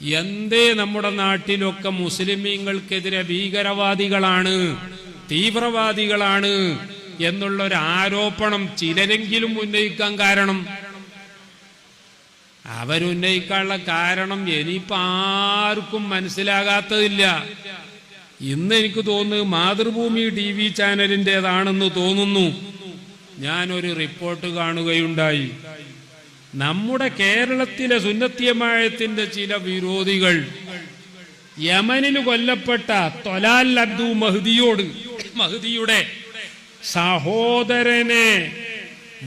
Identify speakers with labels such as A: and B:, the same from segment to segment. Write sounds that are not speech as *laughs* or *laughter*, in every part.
A: എന്തേ നമ്മുടെ നാട്ടിലൊക്കെ മുസ്ലിമീങ്ങൾക്കെതിരെ ഭീകരവാദികളാണ് തീവ്രവാദികളാണ് എന്നുള്ള ഒരു ആരോപണം ചിലരെങ്കിലും ഉന്നയിക്കാൻ കാരണം. അവരുന്നയിക്കാനുള്ള കാരണം ഇനിയിപ്പോ ആർക്കും മനസ്സിലാകാത്തതില്ല. ഇന്ന് എനിക്ക് തോന്നുന്നു മാതൃഭൂമി ടി വി ചാനലിന്റെതാണെന്ന് തോന്നുന്നു. ഞാനൊരു റിപ്പോർട്ട് കാണുകയുണ്ടായി. നമ്മുടെ കേരളത്തിലെ സുന്നത്തിയമായത്തിന്റെ ചില വിരോധികൾ യമനിൽ കൊല്ലപ്പെട്ട തൊലാൽ അബ്ദു മഹ്ദിയോട് മഹദിയുടെ സഹോദരനെ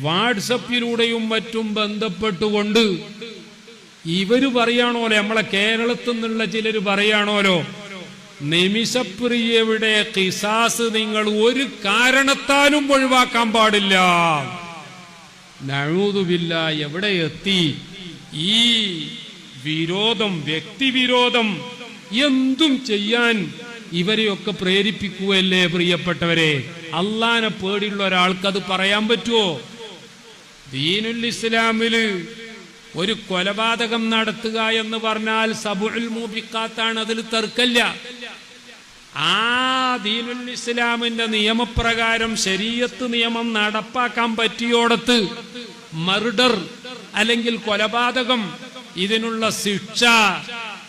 A: വാട്സപ്പിലൂടെയും മറ്റും ബന്ധപ്പെട്ടുകൊണ്ട് ഇവർ പറയാണോലോ നമ്മളെ കേരളത്തിൽ നിന്നുള്ള ചിലർ പറയാണോലോ നിമിഷപ്രിയയുടെ കിസാസ് നിങ്ങൾ ഒരു കാരണത്താലും ഒഴിവാക്കാൻ പാടില്ല. നഴൂതുമില്ല എവിടെ എത്തി? ഈ വിരോധം വ്യക്തിവിരോധം എന്തും ചെയ്യാൻ ഇവരെയൊക്കെ പ്രേരിപ്പിക്കുകയല്ലേ പ്രിയപ്പെട്ടവരെ? അള്ളാനെ പേടിയുള്ള ഒരാൾക്ക് അത് പറയാൻ പറ്റുമോ ദീനുൽ ഇസ്ലാമിൽ ഒരു കൊലപാതകം നടത്തുക എന്ന് പറഞ്ഞാൽ സബുൽ മൂബിക്കാത്താണ് അതിൽ തർക്കല്ല ആ ദീനുൽ ഇസ്ലാമിന്റെ നിയമപ്രകാരം ശരീരത്ത് നിയമം നടപ്പാക്കാൻ പറ്റിയോടത്ത് മർഡർ അല്ലെങ്കിൽ കൊലപാതകം ഇതിനുള്ള ശിക്ഷ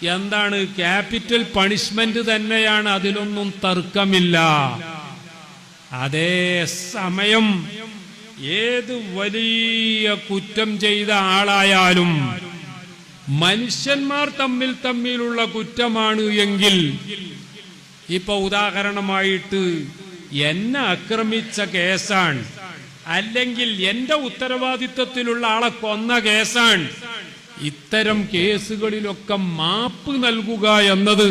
A: എന്താണ്? ക്യാപിറ്റൽ പണിഷ്മെന്റ് തന്നെയാണ്. അതിലൊന്നും തർക്കമില്ല. അതേ സമയം ഏത് വലിയ കുറ്റം ചെയ്ത ആളായാലും മനുഷ്യന്മാർ തമ്മിൽ തമ്മിലുള്ള കുറ്റമാണ് എങ്കിൽ ഇപ്പൊ ഉദാഹരണമായിട്ട് എന്നെ ആക്രമിച്ച കേസാണ്. അല്ലെങ്കിൽ എന്റെ ഉത്തരവാദിത്വത്തിലുള്ള ആളെ കൊന്ന കേസാണ്. ഇത്തരം കേസുകളിലൊക്കെ മാപ്പ് നൽകുക എന്നത്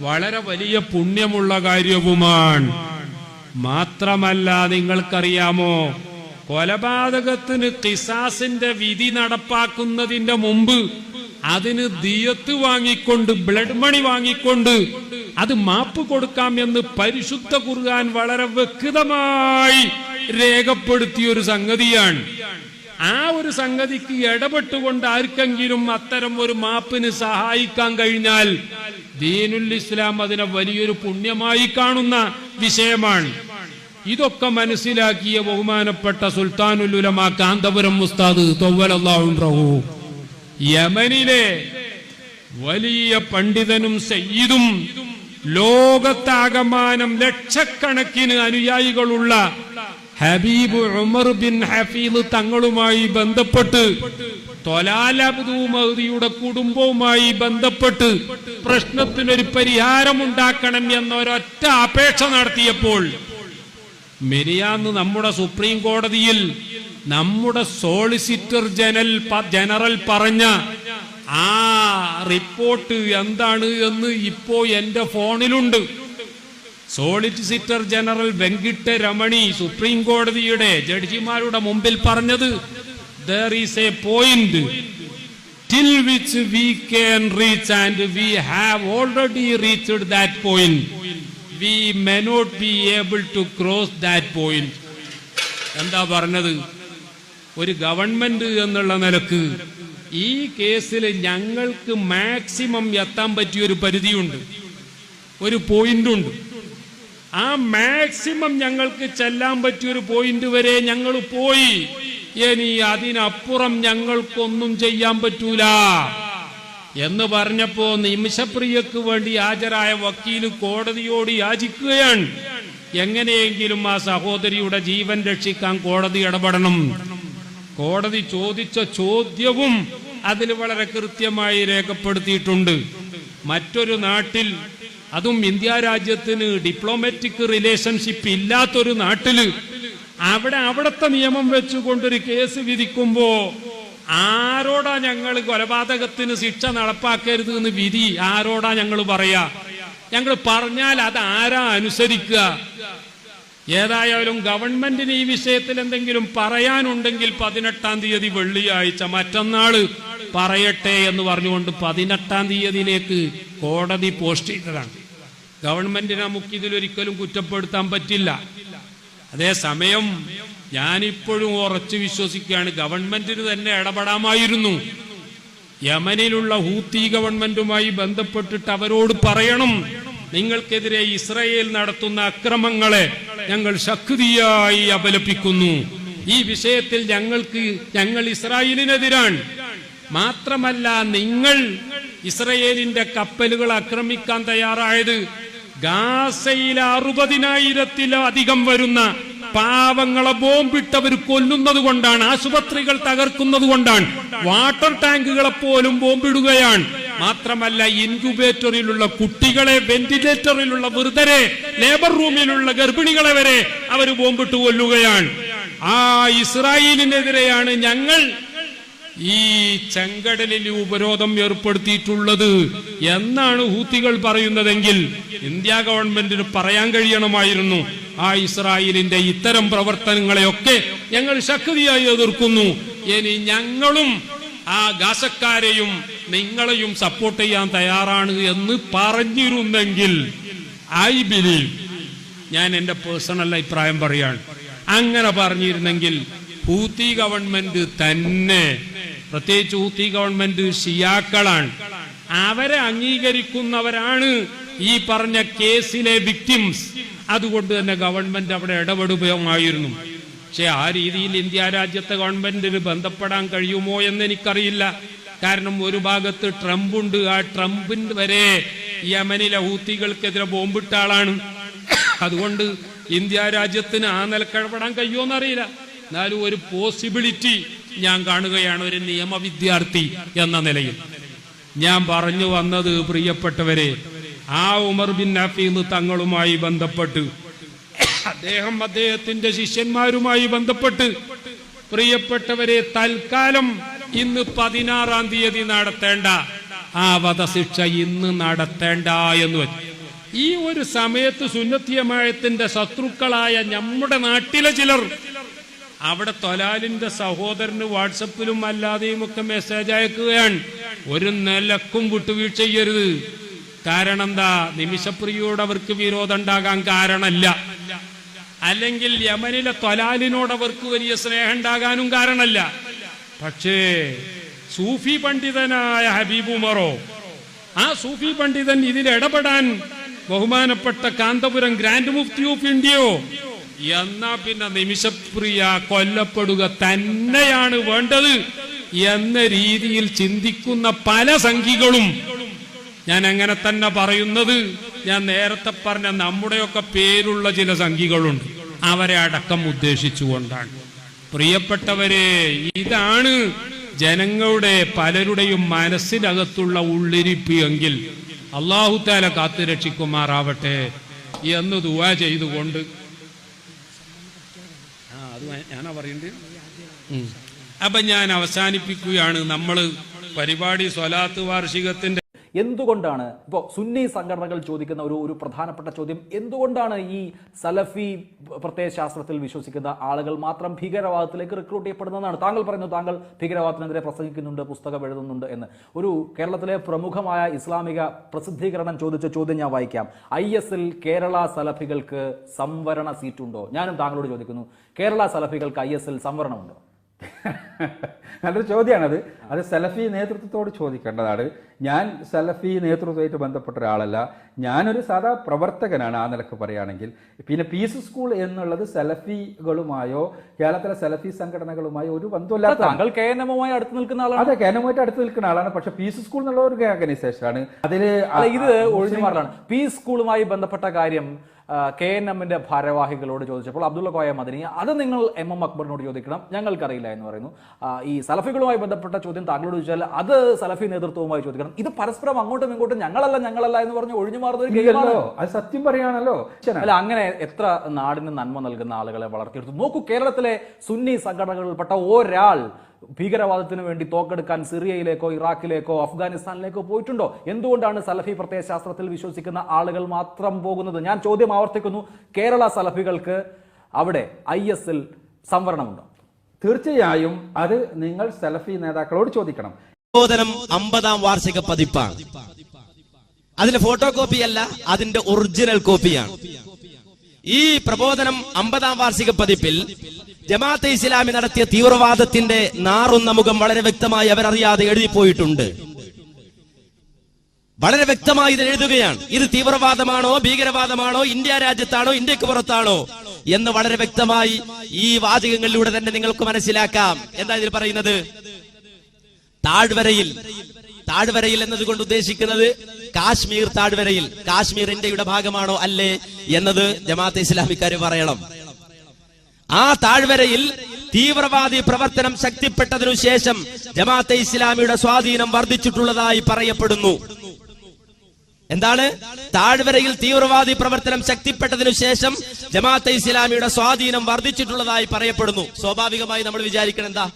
A: വളരെ വലിയ പുണ്യമുള്ള കാര്യവുമാണ്. മാത്രമല്ല നിങ്ങൾക്കറിയാമോ? കൊലപാതകത്തിന് കിസാസിന്റെ വിധി നടപ്പാക്കുന്നതിന്റെ മുമ്പ് അതിന് ദിയത്ത് വാങ്ങിക്കൊണ്ട് ബ്ലഡ് മണി വാങ്ങിക്കൊണ്ട് അത് മാപ്പ് കൊടുക്കാം എന്ന് പരിശുദ്ധ കുറുകാൻ വളരെ വ്യക്തമായി രേഖപ്പെടുത്തിയ ഒരു സംഗതിയാണ്. ആ ഒരു സംഗതിക്ക് ഇടപെട്ടുകൊണ്ട് ആർക്കെങ്കിലും അത്തരം ഒരു മാപ്പിന് സഹായിക്കാൻ കഴിഞ്ഞാൽ ദീനുൽ ഇസ്ലാം അതിനെ വലിയൊരു പുണ്യമായി കാണുന്ന വിഷയമാണ്. ഇതൊക്കെ മനസ്സിലാക്കിയ ബഹുമാനപ്പെട്ട സുൽത്താനുൽ ഉലമ കാന്തപുരം മുസ്താദ് തൊവ്വലല്ലാഹു യമനിലെ വലിയ പണ്ഡിതനും സയ്യിദും ലോകത്താകമാനം ലക്ഷക്കണക്കിന് അനുയായികളുള്ള ഹബീബ് ഉമർ ബിൻ ഹഫീദ് തങ്ങളുമായി ബന്ധപ്പെട്ട് തൊലാലബ്ദു മഹദിയുടെ കുടുംബവുമായി ബന്ധപ്പെട്ട് പ്രശ്നത്തിനൊരു പരിഹാരമുണ്ടാക്കണം എന്നൊരൊറ്റ അപേക്ഷ നടത്തിയപ്പോൾ മെരിയാന്ന് നമ്മുടെ സുപ്രീം കോടതിയിൽ നമ്മുടെ സോളിസിറ്റർ ജനറൽ ജനറൽ പറഞ്ഞ ആ റിപ്പോർട്ട് എന്താണ് എന്ന് ഇപ്പോ എന്റെ ഫോണിലുണ്ട്. Solicitor general Venkata Ramani supreme കോടതിയുടെ ജഡ്ജിമാരുടെ മുമ്പിൽ പറഞ്ഞത് there is a point till which we can reach and we have already reached that point. We may not be able to cross that point. എന്താ പറഞ്ഞത്? ഒരു ഗവൺമെന്റ് എന്നുള്ള നിലയ്ക്ക് ഈ കേസിൽ ഞങ്ങൾക്ക് മാക്സിമം എത്താൻ പറ്റിയ ഒരു പരിധിയുണ്ട്. ഒരു പോയിന്റ് ഉണ്ട് ആ മാക്സിമം ഞങ്ങൾക്ക് ചെല്ലാൻ പറ്റിയ ഒരു പോയിന്റ് വരെ ഞങ്ങൾ പോയി. ഇനി അതിനപ്പുറം ഞങ്ങൾക്കൊന്നും ചെയ്യാൻ പറ്റൂല. എന്ന് പറഞ്ഞപ്പോ നിമിഷപ്രിയക്ക് വേണ്ടി ഹാജരായ വക്കീൽ കോടതിയോട് യാചിക്കുകയാണ്. എങ്ങനെയെങ്കിലും ആ സഹോദരിയുടെ ജീവൻ രക്ഷിക്കാൻ കോടതി ഇടപെടണം. കോടതി ചോദിച്ച ചോദ്യവും അതിൽ വളരെ കൃത്യമായി രേഖപ്പെടുത്തിയിട്ടുണ്ട്. മറ്റൊരു നാട്ടിൽ അതും ഇന്ത്യ രാജ്യത്തിന് ഡിപ്ലോമാറ്റിക് റിലേഷൻഷിപ്പ് ഇല്ലാത്തൊരു നാട്ടിൽ അവിടെ അവിടുത്തെ നിയമം വെച്ചുകൊണ്ടൊരു കേസ് വിധിക്കുമ്പോ ആരോടാ ഞങ്ങൾ കൊലപാതകത്തിന് ശിക്ഷ നടപ്പാക്കരുത് എന്ന് വിധി ആരോടാ ഞങ്ങൾ പറയാ? ഞങ്ങൾ പറഞ്ഞാൽ അത് ആരാ അനുസരിക്കുക? ഏതായാലും ഗവൺമെന്റിന് ഈ വിഷയത്തിൽ എന്തെങ്കിലും പറയാനുണ്ടെങ്കിൽ പതിനെട്ടാം തീയതി വെള്ളിയാഴ്ച മറ്റന്നാൾ പറയട്ടെ എന്ന് പറഞ്ഞുകൊണ്ട് പതിനെട്ടാം തീയതിയിലേക്ക് കോടതി പോസ്റ്റ് ചെയ്തതാണ്. ഗവൺമെന്റിനെ നമുക്ക് ഇതിലൊരിക്കലും കുറ്റപ്പെടുത്താൻ പറ്റില്ല. അതേസമയം ഞാനിപ്പോഴും ഉറച്ചു വിശ്വസിക്കുകയാണ് ഗവൺമെന്റിന് തന്നെ ഇടപെടാമായിരുന്നു. യമനിലുള്ള ഹൂത്തി ഗവൺമെന്റുമായി ബന്ധപ്പെട്ടിട്ട് അവരോട് പറയണം. നിങ്ങൾക്കെതിരെ ഇസ്രയേൽ നടത്തുന്ന അക്രമങ്ങളെ ഞങ്ങൾ ശക്തിയായി അപലപിക്കുന്നു. ഈ വിഷയത്തിൽ ഞങ്ങൾക്ക് ഞങ്ങൾ ഇസ്രായേലിനെതിരാണ്. മാത്രമല്ല നിങ്ങൾ ഇസ്രയേലിന്റെ കപ്പലുകൾ ആക്രമിക്കാൻ തയ്യാറായത് ഗാസയിൽ അറുപതിനായിരത്തിലധികം വരുന്ന പാവങ്ങളെ ബോംബിട്ടവർ കൊല്ലുന്നത് കൊണ്ടാണ് ആശുപത്രികൾ തകർക്കുന്നത് കൊണ്ടാണ് വാട്ടർ ടാങ്കുകളെ പോലും ബോംബിടുകയാണ്. മാത്രമല്ല ഇൻക്യുബേറ്ററിലുള്ള കുട്ടികളെ വെന്റിലേറ്ററിലുള്ള വൃദ്ധരെ ലേബർ റൂമിലുള്ള ഗർഭിണികളെ വരെ അവർ ബോംബിട്ട് കൊല്ലുകയാണ്. ആ ഇസ്രായേലിനെതിരെയാണ് ഞങ്ങൾ ഈ ചെങ്കടലിൽ ഉപരോധം ഏർപ്പെടുത്തിയിട്ടുള്ളത് എന്നാണ് ഹൂത്തികൾ പറയുന്നതെങ്കിൽ ഇന്ത്യ ഗവൺമെന്റിന് പറയാൻ കഴിയണമായിരുന്നു. ആ ഇസ്രായേലിന്റെ ഇത്തരം പ്രവർത്തനങ്ങളെയൊക്കെ ഞങ്ങൾ ശക്തിയായി എതിർക്കുന്നു. ഇനി ഞങ്ങളും ആ ഗാസക്കാരെയും നിങ്ങളെയും സപ്പോർട്ട് ചെയ്യാൻ തയ്യാറാണ് എന്ന് പറഞ്ഞിരുന്നെങ്കിൽ ഐ ബിലീവ് ഞാൻ എന്റെ പേഴ്സണൽ അഭിപ്രായം പറയാണ്. അങ്ങനെ പറഞ്ഞിരുന്നെങ്കിൽ ഹൂത്തി ഗവൺമെന്റ് തന്നെ പ്രത്യേകിച്ച് ഹൂത്തി ഗവൺമെന്റ് ഷിയാക്കളാണ്. അവരെ അംഗീകരിക്കുന്നവരാണ് ഈ പറഞ്ഞ കേസിലെ വിക്ടിംസ് അതുകൊണ്ട് തന്നെ ഗവൺമെന്റ് അവിടെ ഇടപെടുകയുമായിരുന്നു. പക്ഷെ ആ രീതിയിൽ ഇന്ത്യ രാജ്യത്തെ ഗവൺമെന്റിന് ബന്ധപ്പെടാൻ കഴിയുമോ എന്ന് എനിക്കറിയില്ല. കാരണം ഒരു ഭാഗത്ത് ട്രംപ് ഉണ്ട്. ആ ട്രംപിന് വരെ യമനിലെ ഹൂത്തികൾക്കെതിരെ ബോംബിട്ട ആളാണ്. അതുകൊണ്ട് ഇന്ത്യ രാജ്യത്തിന് ആ നിലക്കഴപ്പെടാൻ കഴിയുമോ എന്നറിയില്ല എന്നാലും ഒരു പോസിബിലിറ്റി ഞാൻ കാണുകയാണ്. ഒരു നിയമ വിദ്യാർത്ഥി എന്ന നിലയിൽ. ഞാൻ പറഞ്ഞു വന്നത് പ്രിയപ്പെട്ടവരെ ആ ഉമർ ബിൻ നഫീന്ന് തങ്ങളുമായി ബന്ധപ്പെട്ട് അദ്ദേഹം അദ്ദേഹത്തിന്റെ ശിഷ്യന്മാരുമായി ബന്ധപ്പെട്ട് പ്രിയപ്പെട്ടവരെ തൽക്കാലം ഇന്ന് പതിനാറാം തീയതി നടത്തേണ്ട ആ വധശിക്ഷ ഇന്ന് നടത്തേണ്ട എന്ന് വെച്ചു ഈ ഒരു സമയത്ത് സുന്നത്തിയമായത്തിന്റെ ശത്രുക്കളായ നമ്മുടെ നാട്ടിലെ ചിലർ അവിടെ തൊലാലിന്റെ സഹോദരന് വാട്സപ്പിലും അല്ലാതെയും ഒക്കെ മെസ്സേജ് അയക്കുകയാണ്. ഒരു നിലക്കും വിട്ടുവീഴ്ച ചെയ്യരുത്. കാരണം എന്താ? നിമിഷപ്രിയോട് അവർക്ക് വിരോധം ഉണ്ടാകാൻ കാരണമല്ല. അല്ലെങ്കിൽ യമനിലെ തൊലാലിനോട് അവർക്ക് വലിയ സ്നേഹം ഉണ്ടാകാനും കാരണമല്ല. പക്ഷേ സൂഫി പണ്ഡിതനായ ഹബീബ് ഉമറോ ആ സൂഫി പണ്ഡിതൻ ഇതിൽ ഇടപെടാൻ ബഹുമാനപ്പെട്ട കാന്തപുരം ഗ്രാൻഡ് മുഫ്തി ഓഫ് ഇന്ത്യയോ? എന്നാ പിന്നെ നിമിഷപ്രിയ കൊല്ലപ്പെടുക തന്നെയാണ് വേണ്ടത് എന്ന രീതിയിൽ ചിന്തിക്കുന്ന പല സംഖികളും ഞാൻ അങ്ങനെ തന്നെ പറയുന്നത്. ഞാൻ നേരത്തെ പറഞ്ഞ നമ്മുടെയൊക്കെ പേരുള്ള ചില സംഖികളുണ്ട് അവരെ അടക്കം ഉദ്ദേശിച്ചുകൊണ്ടാണ്. പ്രിയപ്പെട്ടവരെ ഇതാണ് ജനങ്ങളുടെ പലരുടെയും മനസ്സിനകത്തുള്ള ഉള്ളിരിപ്പ് എങ്കിൽ അള്ളാഹുത്താല കാത്തു രക്ഷിക്കുമാറാവട്ടെ എന്ന് ദുവാ ചെയ്തുകൊണ്ട്. ആ ഞാനാ പറയണ്ടേ. അപ്പൊ ഞാൻ അവസാനിപ്പിക്കുകയാണ്. നമ്മൾ പരിപാടി സ്വലാത്ത് വാർഷികത്തിന്റെ
B: എന്തുകൊണ്ടാണ് ഇപ്പോൾ സുന്നി സംഘടനകൾ ചോദിക്കുന്ന ഒരു ഒരു പ്രധാനപ്പെട്ട ചോദ്യം എന്തുകൊണ്ടാണ് ഈ സലഫി പ്രത്യയശാസ്ത്രത്തിൽ വിശ്വസിക്കുന്ന ആളുകൾ മാത്രം ഭീകരവാദത്തിലേക്ക് റിക്രൂട്ട് ചെയ്യപ്പെടുന്നതാണ് താങ്കൾ പറയുന്നു താങ്കൾ ഭീകരവാദത്തിനെതിരെ പ്രസംഗിക്കുന്നുണ്ട് പുസ്തകം എഴുതുന്നുണ്ട് എന്ന്. ഒരു കേരളത്തിലെ പ്രമുഖമായ ഇസ്ലാമിക പ്രസിദ്ധീകരണം ചോദിച്ച ചോദ്യം ഞാൻ വായിക്കാം. ഐ എസിൽ കേരള സലഫികൾക്ക് സംവരണ സീറ്റുണ്ടോ? ഞാനും താങ്കളോട് ചോദിക്കുന്നു. കേരള സലഫികൾക്ക് ഐ എസിൽ സംവരണമുണ്ടോ? *laughs*
C: നല്ലൊരു ചോദ്യമാണത്. അത് സലഫി നേതൃത്വത്തോട് ചോദിക്കേണ്ടതാണ്. ഞാൻ സലഫി നേതൃത്വമായിട്ട് ബന്ധപ്പെട്ട ഒരാളല്ല. ഞാനൊരു സാധാ പ്രവർത്തകനാണ് ആ നിലയ്ക്ക് പറയുകയാണെങ്കിൽ. പിന്നെ പീസ് സ്കൂൾ എന്നുള്ളത് സലഫികളുമായോ കേരളത്തിലെ സലഫി സംഘടനകളുമായോ ഒരു ബന്ധമില്ലാത്ത
B: താങ്കൾ കെ എൻ എമ്മുമായി അടുത്ത് നിൽക്കുന്ന ആളാണ്.
C: അതെ കേനമായിട്ട് അടുത്ത് നിൽക്കുന്ന ആളാണ്. പക്ഷെ പീസ് സ്കൂൾ എന്നുള്ള ഒരു ഓർഗനൈസേഷൻ ആണ് അതിൽ
B: അല്ല ഇത് ഒഴിഞ്ഞുമാറലാണ് പി സ്കൂളുമായി ബന്ധപ്പെട്ട കാര്യം കെ എൻ എമ്മിന്റെ ഭാരവാഹികളോട് ചോദിച്ചപ്പോൾ അബ്ദുള്ള കോയ മദനി അത് നിങ്ങൾ എം എം അക്ബറിനോട് ചോദിക്കണം. ഞങ്ങൾക്കറിയില്ല എന്ന് പറയുന്നു. ഈ സലഫികളുമായി ബന്ധപ്പെട്ട ചോദ്യം താങ്കളോട് ചോദിച്ചാൽ അത് സലഫി നേതൃത്വവുമായി ചോദിക്കണം. ഇത് പരസ്പരം അങ്ങോട്ടും ഇങ്ങോട്ടും ഞങ്ങളല്ല ഞങ്ങളല്ല എന്ന് പറഞ്ഞ് ഒഴിഞ്ഞു മാറുന്ന ഒരു ഗെയിമാണ്.
C: അത് സത്യം പറയാണല്ലോ.
B: അല്ല അങ്ങനെ എത്ര നാടിന് നന്മ നൽകുന്ന ആളുകളെ വളർത്തിയെടുത്തു. നോക്കൂ കേരളത്തിലെ സുന്നി സംഘടനകളിൽപ്പെട്ട ഒരാൾ ഭീകരവാദത്തിന് വേണ്ടി തോക്കെടുക്കാൻ സിറിയയിലേക്കോ ഇറാഖിലേക്കോ അഫ്ഗാനിസ്ഥാനിലേക്കോ പോയിട്ടുണ്ടോ? എന്തുകൊണ്ടാണ് സലഫി പ്രത്യയശാസ്ത്രത്തിൽ വിശ്വസിക്കുന്ന ആളുകൾ മാത്രം പോകുന്നത്? ഞാൻ ചോദ്യം ആവർത്തിക്കുന്നു. കേരള സലഫികൾക്ക് അവിടെ ഐ എസിൽ സംവരണമുണ്ടോ?
C: തീർച്ചയായും അത് നിങ്ങൾ സലഫി നേതാക്കളോട് ചോദിക്കണം.
D: പ്രബോധനം അമ്പതാം വാർഷിക പതിപ്പാണ്. അതിന്റെ ഫോട്ടോ കോപ്പി അല്ല അതിന്റെ ഒറിജിനൽ കോപ്പിയാണ് ഈ പ്രബോധനം അമ്പതാം വാർഷിക പതിപ്പിൽ ജമാഅത്തെ ഇസ്ലാമി നടത്തിയ തീവ്രവാദത്തിന്റെ നാറുന്ന മുഖം വളരെ വ്യക്തമായി അവരറിയാതെ എഴുതിപ്പോയിട്ടുണ്ട്. വളരെ വ്യക്തമായി ഇത് എഴുതുകയാണ്. ഇത് തീവ്രവാദമാണോ ഭീകരവാദമാണോ ഇന്ത്യ രാജ്യത്താണോ ഇന്ത്യയ്ക്ക് പുറത്താണോ എന്ന് വളരെ വ്യക്തമായി ഈ വാചകങ്ങളിലൂടെ തന്നെ നിങ്ങൾക്ക് മനസ്സിലാക്കാം. എന്താ ഇതിൽ പറയുന്നത്? താഴ്വരയിൽ താഴ്വരയിൽ എന്നതുകൊണ്ട് ഉദ്ദേശിക്കുന്നത് കാശ്മീർ താഴ്വരയിൽ കാശ്മീർ ഇന്ത്യയുടെ ഭാഗമാണോ അല്ലേ എന്നത് ജമാഅത്തെ ഇസ്ലാമിക്കാര് പറയണം. ആ താഴ്വരയിൽ തീവ്രവാദി പ്രവർത്തനം ശക്തിപ്പെട്ടതിനു ശേഷം ജമാഅത്തെ ഇസ്ലാമിയുടെ സ്വാധീനം വർദ്ധിച്ചിട്ടുള്ളതായി പറയപ്പെടുന്നു. എന്താണ്? താഴ്വരയിൽ തീവ്രവാദി പ്രവർത്തനം ശക്തിപ്പെട്ടതിനു ശേഷം ജമാഅത്തെ ഇസ്ലാമിയുടെ സ്വാധീനം വർദ്ധിച്ചിട്ടുള്ളതായി പറയപ്പെടുന്നു. സ്വാഭാവികമായി നമ്മൾ വിചാരിക്കണം എന്താ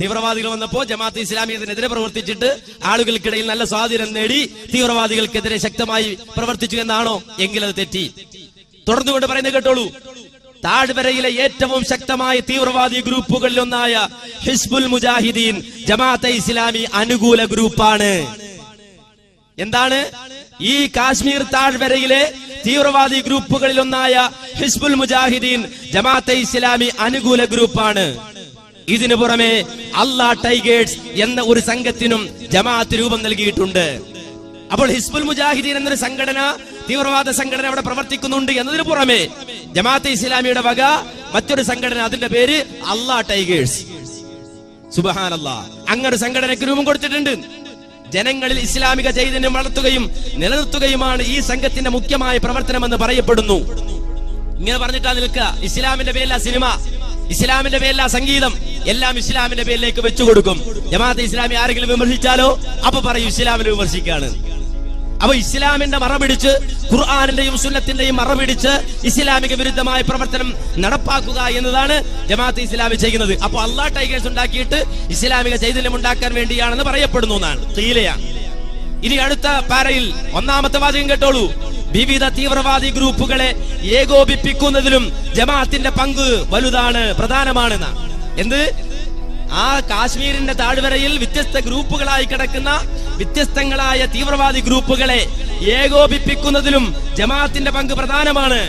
D: തീവ്രവാദികൾ വന്നപ്പോ ജമാഅത്ത് ഇസ്ലാമി ഇതിനെതിരെ പ്രവർത്തിച്ചിട്ട് ആളുകൾക്കിടയിൽ നല്ല സ്വാധീനം നേടി തീവ്രവാദികൾക്കെതിരെ ശക്തമായി പ്രവർത്തിച്ചു എന്നാണോ എങ്കിൽ അത് തെറ്റി. തുടർന്നുകൊണ്ട് പറയുന്നത് കേട്ടോളൂ. താഴ്വരയിലെ ഏറ്റവും ശക്തമായ തീവ്രവാദി ഗ്രൂപ്പുകളിൽ ഒന്നായ ഹിസ്ബുൽ മുജാഹിദീൻ ജമാഅത്തെ ഇസ്ലാമി അനുകൂല ഗ്രൂപ്പാണ്. എന്താണ്? ഈ കാശ്മീർ താഴ്വരയിലെ തീവ്രവാദി ഗ്രൂപ്പുകളിൽ ഒന്നായ ഹിസ്ബുൽ മുജാഹിദീൻ ജമാഅത്തെ ഇസ്ലാമി അനുകൂല ഗ്രൂപ്പാണ്. ഇതിനു പുറമെ അള്ളാ ടൈഗേഴ്സ് എന്ന ഒരു സംഘത്തിനും ജമാഅത്ത് രൂപം നൽകിയിട്ടുണ്ട്. അപ്പോൾ ഹിസ്ബുൽ മുജാഹിദീൻ എന്നൊരു സംഘടന തീവ്രവാദ സംഘടന അവിടെ പ്രവർത്തിക്കുന്നുണ്ട് എന്നതിന് പുറമെ ജമാഅത്തെ ഇസ്ലാമിയുടെ വക മറ്റൊരു സംഘടന അതിന്റെ പേര് അള്ളാ ടൈഗേഴ്സ്. സുബഹാനല്ലാ. അങ്ങനെ അങ്ങനൊരു സംഘടനയ്ക്ക് രൂപം കൊടുത്തിട്ടുണ്ട്. ജനങ്ങളിൽ ഇസ്ലാമിക ചൈതന്യം വളർത്തുകയും നിലനിർത്തുകയുമാണ് ഈ സംഘത്തിന്റെ മുഖ്യമായ പ്രവർത്തനമെന്ന് പറയപ്പെടുന്നു. ഇങ്ങനെ പറഞ്ഞിട്ടാ നിൽക്കുക. ഇസ്ലാമിന്റെ പേരില സിനിമ. ഇസ്ലാമിന്റെ പേരില സംഗീതം. എല്ലാം ഇസ്ലാമിന്റെ പേരിലേക്ക് വെച്ചു കൊടുക്കും. ജമാഅത്തെ ഇസ്ലാമി ആരെങ്കിലും വിമർശിച്ചാലോ? അപ്പൊ പറയും ഇസ്ലാമിനെ വിമർശിക്കാണ്. അപ്പൊ ഇസ്ലാമിന്റെ മറപിടിച്ച് ഖുർആാനിന്റെയും സുന്നത്തിന്റെയും മറപിടിച്ച് ഇസ്ലാമിക വിരുദ്ധമായ പ്രവർത്തനം നടപ്പാക്കുക എന്നതാണ് ജമാഅത്ത് ഇസ്ലാമി ചെയ്യുന്നത്. അപ്പൊ അള്ളാഹ് ടൈഗേഴ്സ് ഉണ്ടാക്കിയിട്ട് ഇസ്ലാമിക ചൈതന്യം ഉണ്ടാക്കാൻ വേണ്ടിയാണെന്ന് പറയപ്പെടുന്നു എന്നാണ്. തീലയാണ് ഇനി അടുത്ത പാരയിൽ ഒന്നാമത്തെ വാചകം കേട്ടോളൂ. വിവിധ തീവ്രവാദി ഗ്രൂപ്പുകളെ ഏകോപിപ്പിക്കുന്നതിലും ജമാഅത്തിന്റെ പങ്ക് വലുതാണ് പ്രധാനമാണ് എന്ത്? ആ കാശ്മീരിന്റെ താഴ്വരയിൽ വ്യത്യസ്ത ഗ്രൂപ്പുകളായി കിടക്കുന്ന വ്യത്യസ്തങ്ങളായ തീവ്രവാദി ഗ്രൂപ്പുകളെ ഏകോപിപ്പിക്കുന്നതിലും ജമാഅത്തിന്റെ പങ്ക് പ്രധാനമാണ്.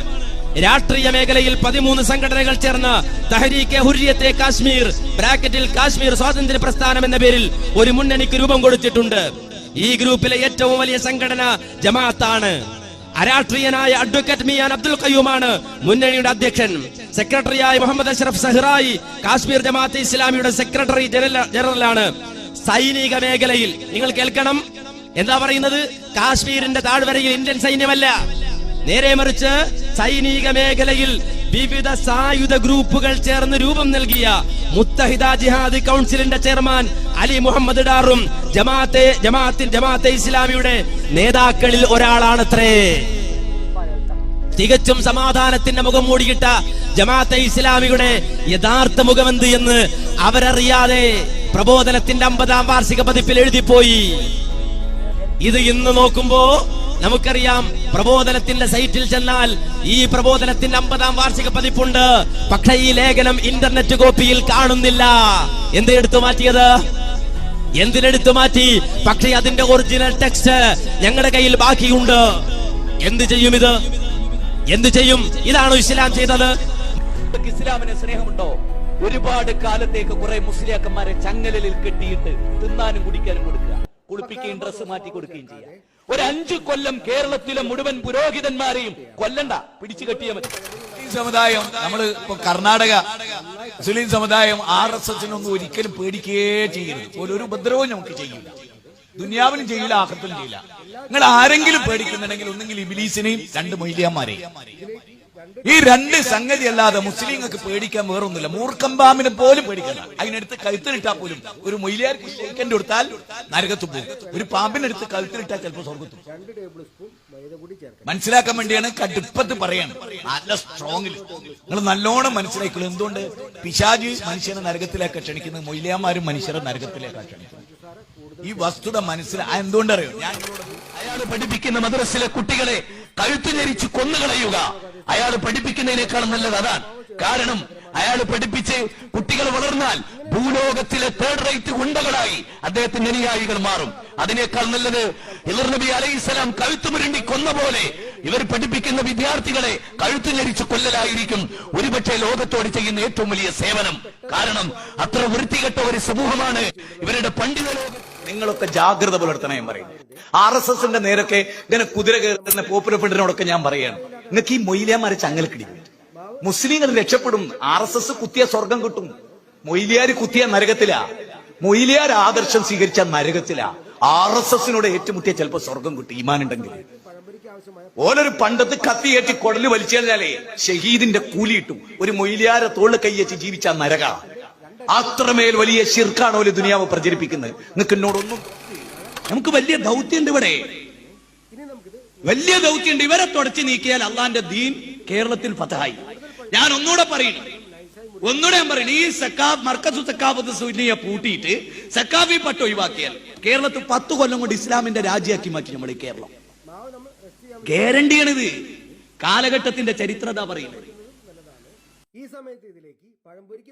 D: രാഷ്ട്രീയ മേഖലയിൽ പതിമൂന്ന് സംഘടനകൾ ചേർന്ന് തഹരീക്കെ ഹുരിയത്തെ കാശ്മീർ ബ്രാക്കറ്റിൽ കാശ്മീർ സ്വാതന്ത്ര്യ പ്രസ്ഥാനം എന്ന പേരിൽ ഒരു മുന്നണിക്ക് രൂപം കൊടുത്തിട്ടുണ്ട്. ഈ ഗ്രൂപ്പിലെ ഏറ്റവും വലിയ സംഘടന ജമാഅത്താണ്. അരാഷ്ട്രീയനായ അഡ്വക്കേറ്റ് മിയാൻ അബ്ദുൽ കയ്യൂമാണ് മുന്നണിയുടെ അധ്യക്ഷൻ. സെക്രട്ടറിയായ മുഹമ്മദ് അഷ്റഫ് സഹ്റായി കാശ്മീർ ജമാഅത്ത് ഇസ്ലാമിയുടെ സെക്രട്ടറി ജനറലാണ് സൈനിക മേഖലയിൽ നിങ്ങൾ കേൾക്കണം. എന്താ പറയുന്നത്? കാശ്മീരിന്റെ താഴ്വരയിൽ ഇന്ത്യൻ സൈന്യമല്ല. നേരെ മറിച്ച് സൈനിക മേഖലയിൽ വിവിധ സായുധ ഗ്രൂപ്പുകൾ ചേർന്ന് രൂപം നൽകിയ മുത്തഹിദ ജിഹാദ് കൗൺസിലിന്റെ ചെയർമാൻ അലി മുഹമ്മദ് ഡാറും ജമാഅത്തെ ജമാഅത്തിൽ ജമാഅത്തെ ഇസ്ലാമിയുടെ നേതാക്കളിൽ ഒരാളാണത്രേ. തികച്ചും സമാധാനത്തിന്റെ മുഖം മൂടിയിട്ട ജമാഅത്തെ ഇസ്ലാമിയുടെ യഥാർത്ഥ മുഖമെന്ത് എന്ന് അവരറിയാതെ പ്രബോധനത്തിന്റെ അമ്പതാം വാർഷിക പതിപ്പിൽ എഴുതിപ്പോയി. ഇത് ഇന്ന് നോക്കുമ്പോ നമുക്കറിയാം പ്രബോധനത്തിന്റെ സൈറ്റിൽ ചെന്നാൽ ഈ പ്രബോധനത്തിന്റെ അമ്പതാം വാർഷിക പതിപ്പുണ്ട്. പക്ഷേ ഈ ലേഖനം ഇന്റർനെറ്റ് കോപ്പിയിൽ കാണുന്നില്ല. എന്ത് എടുത്തു മാറ്റിയത്? എന്തിനെടുത്തു മാറ്റി? പക്ഷേ അതിന്റെ ഒറിജിനൽ ടെക്സ്റ്റ് ഞങ്ങളുടെ കയ്യിൽ ബാക്കിയുണ്ട്. എന്ത് ചെയ്യും ഇത്? എന്ത് ചെയ്യും? ഇതാണ് ഇസ്ലാം ചെയ്തത്?
E: ഇസ്ലാമിന് സ്നേഹമുണ്ടോ? ഒരുപാട് കാലത്തേക്ക് കുറെ മുസ്ലിയാക്കന്മാരെ ചങ്ങലിൽ കെട്ടിയിട്ട് തിന്നാനും കുടിക്കാനും കൊടുക്കുക. കുളിപ്പിക്കുകയും ഡ്രസ്സ് മാറ്റി കൊടുക്കുകയും ചെയ്യാം. ഒരു അഞ്ചു കൊല്ലം കേരളത്തിലെ മുഴുവൻ പുരോഹിതന്മാരെയും കൊല്ലണ്ട. പിടിച്ചു കെട്ടിയാൽ മതി.
F: സമുദായം നമ്മൾ ഇപ്പൊ കർണാടക മുസ്ലിം സമുദായം ആർ എസ് എസിനൊന്നും ഒരിക്കലും പേടിക്കേ ചെയ്യരുത്. ഒരു ഉപദ്രവവും നമുക്ക് ചെയ്യില്ല. ദുനിയാവിനും ചെയ്യില്ല ആഹത്തിനും ചെയ്യില്ല. നിങ്ങൾ ആരെങ്കിലും പേടിക്കുന്നുണ്ടെങ്കിൽ ഒന്നെങ്കിൽ ഇബിലീസിനെയും രണ്ട് മൊയ്ലിയന്മാരെയും. ഈ രണ്ട് സംഗതി അല്ലാതെ മുസ്ലിങ്ങൾക്ക് പേടിക്കാൻ വേറൊന്നുമില്ല. മൂർഖമ്പാമിനെ പോലും പേടിക്കണ്ട. അതിനടുത്ത് കഴുത്തിനിട്ടാൽ പോലും ഒരു മൊയ്ലിയാർക്ക് ഷെയ്ക്കന്റെ കൊടുത്താൽ നരകത്ത് പോകും. ഒരു പാമ്പിനടുത്ത് കഴുത്തിനിട്ടാൽ ചിലപ്പോൾ സ്വർഗത്തു മനസ്സിലാക്കാൻ വേണ്ടിയാണ് കടുപ്പത്ത് പറയാണ്. നല്ല സ്ട്രോങ്ങിൽ നിങ്ങൾ നല്ലോണം മനസ്സിലാക്കിയുള്ളൂ എന്തുകൊണ്ട്? പിശാജ് മനുഷ്യനെ നരകത്തിലേക്ക് ക്ഷണിക്കുന്നത്. മൊയ്ലിയാമാരും മനുഷ്യരെ നരകത്തിലേക്ക് ക്ഷണിക്കുന്നത്. ഈ വസ്തുത മനസ്സിലാ എന്തുകൊണ്ടറിയോ? ഞാൻ
E: അയാൾ പഠിപ്പിക്കുന്ന മദ്രസിലെ കുട്ടികളെ കഴുത്തു ഞെരിച്ച് കൊന്നുകളയുക. അയാൾ പഠിപ്പിക്കുന്നതിനേക്കാളും നല്ലത് അതാണ്. കാരണം അയാൾ പഠിപ്പിച്ച് കുട്ടികൾ വളർന്നാൽ ഭൂലോകത്തിലെ തേർഡ് റേറ്റ് ഗുണ്ടകളായി അദ്ദേഹത്തിന്റെ അനുയായികൾ മാറും. അതിനേക്കാൾ നല്ലത് ഇലർ നബി അലൈഹിസ്സലാം കഴുത്തുമുരുണ്ടി കൊന്ന പോലെ
F: ഇവർ പഠിപ്പിക്കുന്ന വിദ്യാർത്ഥികളെ കഴുത്തു ഞരിച്ച് കൊല്ലലായിരിക്കും. ഒരുപക്ഷെ ലോകത്തോട് ചെയ്യുന്ന ഏറ്റവും വലിയ സേവനം. കാരണം അത്ര വൃത്തികെട്ട ഒരു സമൂഹമാണ് ഇവരുടെ പണ്ഡിത നിങ്ങളൊക്കെ ജാഗ്രത പുലർത്തണം ഞാൻ പറയും. ആർ എസ് എസിന്റെ നേരൊക്കെ ഇങ്ങനെ കുതിര കയറുന്ന പോപ്പുലർ ഫ്രണ്ടിനോടൊക്കെ ഞാൻ പറയാണ്. നിങ്ങൾക്ക് ഈ മൊയിലിയാമാരെ ചങ്ങലക്കിടിക്കും മുസ്ലിങ്ങൾ രക്ഷപ്പെടും ആർ എസ് എസ് കുത്തിയ സ്വർഗം കിട്ടും. മൊയിലിയാർ കുത്തിയ നരകത്തിലാ. മൊയ്ലിയാർ ആദർശം സ്വീകരിച്ച നരകത്തിലാ. ആർ എസ് എസിനോട് ഏറ്റുമുട്ടിയ ചിലപ്പോ സ്വർഗം കിട്ടും ഈമാനുണ്ടെങ്കിൽ. ഓലൊരു പണ്ടത്ത് കത്തി കത്തിയേറ്റി കുടൽ വലിച്ചു കഴിഞ്ഞാലേ ഷഹീദിന്റെ കൂലി കിട്ടും. ഒരു മൊയിലിയാരെ തോൾ കൈയേച്ച് ജീവിച്ച നരക. അത്രമേൽ വലിയ ശിർക്കാണ് ഒരു ദുനിയാവ് പ്രചരിപ്പിക്കുന്നത്. നിങ്ങൾക്ക് എന്നോടൊന്നും നമുക്ക് വലിയ ദൗത്യമുണ്ട് ഇവിടെ. വലിയ ദൗത്യമുണ്ട്. ഇവരെ തുടച്ചു നീക്കിയാൽ അള്ളാന്റെ ദീൻ കേരളത്തിൽ ഫതഹായി. ഞാൻ ഒന്നുകൂടെ പറയുന്നു ഒന്നുകൂടെ ഞാൻ പറയുന്നു ഈ സക്കാബ് മർക്കസു സക്കാബത്ത് സുന്നിയെ പൂട്ടിയിട്ട് സക്കാബി പട്ട് ഒഴിവാക്കിയാൽ കേരളത്തിൽ പത്ത് കൊല്ലം കൊണ്ട് ഇസ്ലാമിന്റെ രാജ്യമാക്കി മാറ്റി നമ്മുടെ കേരളം. ഗ്യാരണ്ടിയാണിത്. കാലഘട്ടത്തിന്റെ ചരിത്രത പറയുന്നത്.
G: ഈ സമയത്ത് ഇതിലേക്ക് പഴംപൊരിക്ക്